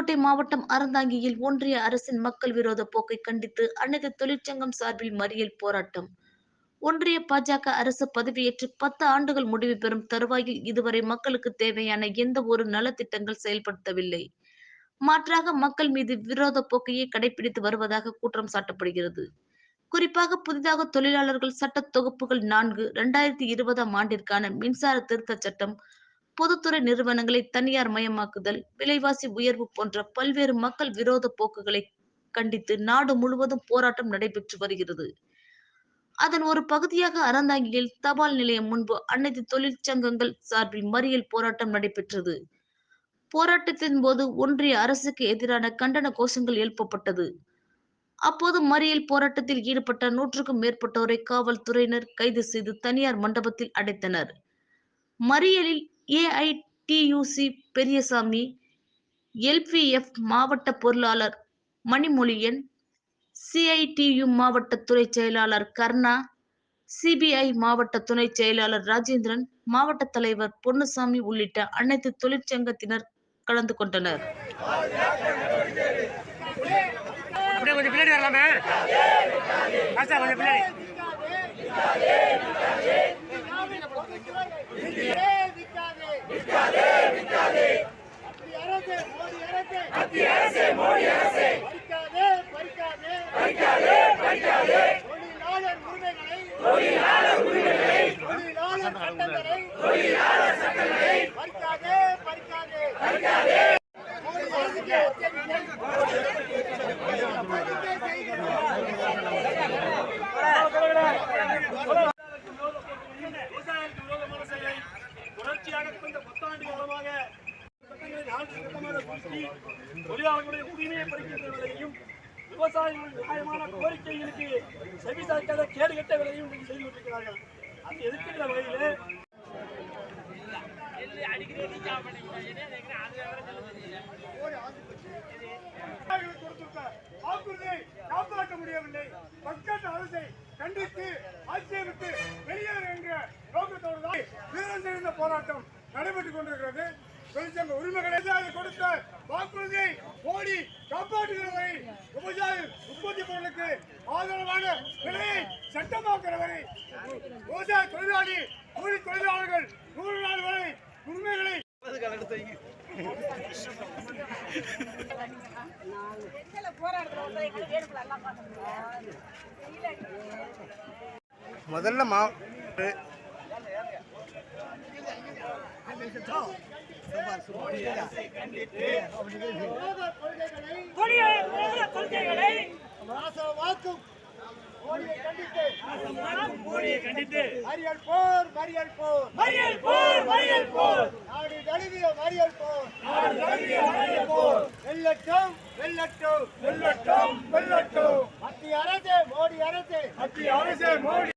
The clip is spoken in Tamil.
புதுக்கோட்டை மாவட்டம் அறந்தாங்கியில் ஒன்றிய அரசின் மக்கள் விரோத போக்கை கண்டித்து அனைத்து தொழிற்சங்கம் சார்பில் மறியல் போராட்டம். ஒன்றிய பாஜக அரசு பதவியேற்று பத்து ஆண்டுகள் முடிவு பெறும் தருவாயில் இதுவரை மக்களுக்கு தேவையான எந்த ஒரு நலத்திட்டங்கள் செயல்படுத்தவில்லை. மாற்றாக மக்கள் மீது விரோத போக்கையே கடைபிடித்து வருவதாக குற்றம் சாட்டப்படுகிறது. குறிப்பாக புதிதாக தொழிலாளர்கள் சட்ட தொகுப்புகள் நான்கு இரண்டாயிரத்தி இருபதாம் ஆண்டிற்கான மின்சார திருத்த சட்டம் பொதுத்துறை நிறுவனங்களை தனியார் மயமாக்குதல் விலைவாசி உயர்வு போன்ற பல்வேறு மக்கள் விரோத போக்குகளை கண்டித்து நாடு முழுவதும் போராட்டம் நடைபெற்று வருகிறது. அதன் ஒரு பகுதியாக அறந்தாங்கியில் தபால் நிலையம் முன்பு அனைத்து தொழிற்சங்கங்கள் சார்பில் மறியல் போராட்டம் நடைபெற்றது. போராட்டத்தின் போது ஒன்றிய அரசுக்கு எதிரான கண்டன கோஷங்கள் எழுப்பப்பட்டது. அப்போது மறியல் போராட்டத்தில் ஈடுபட்ட நூற்றுக்கும் மேற்பட்டோரை காவல்துறையினர் கைது செய்து தனியார் மண்டபத்தில் அடைத்தனர். மறியலில் ஏஐடியூசி பெரியசாமி எல்பிஎஃப் மாவட்ட பொருளாளர் மணிமொழியன் சிஐடியு மாவட்ட துறை செயலாளர் கர்ணா சிபிஐ மாவட்ட துணை செயலாளர் ராஜேந்திரன் மாவட்ட தலைவர் பொன்னுசாமி உள்ளிட்ட அனைத்து தொழிற்சங்கத்தினர் கலந்து கொண்டனர். கொஞ்சம் பின்னாடி வரலாமே. பறிக்காதே பறிக்காதே தொழிலாளர் பறிக்காதே சட்டமாக கூட்டி தொழிலாளர்களுடைய உரிமையை பறிக்கின்ற விலையும் விவசாயிகளின் நியாயமான கோரிக்கைகளுக்கு செவிசாய்க்காத கேடுகட்ட விலையும் இன்னைக்கு செய்து கொண்டிருக்கிறார்கள். அது எதிர்க்கின்ற வகையிலே? விவசாயிகளுக்கு வாக்குறுதியை காப்பாற்ற முடியவில்லை. பக்கத்து அரசை கண்டித்து ஆட்சியை விட்டு வெளியேறு என்ற நோக்கத்தோடு தான் வீரம் போராட்டம் நடைபெற்றுக் கொண்டிருக்கிறது. தொழிற்சங்க உரிமைகளை கொடுத்த வாக்குறுதியை மோடி காப்பாற்றுகிற வரை விவசாய உற்பத்தி பொருளுக்கு ஆதரவான விலையை சட்டமாக்குற வரை விவசாய தொழிலாளி கூலி தொழிலாளர்கள் நூறு நாள் வரை உரிமைகளை முதல்ல மா கொள்கைகளை நாசமாக்கும் மோடியை கண்டித்து மறியல் போர் மறியல் போர் மறியல் போர் மறியல் போர் நாடு தழுவிய மறியல் போர் நாடு தழுவிய மறியல் போர் மத்திய அரசு மோடி அரசு. மத்திய அரசு மோடி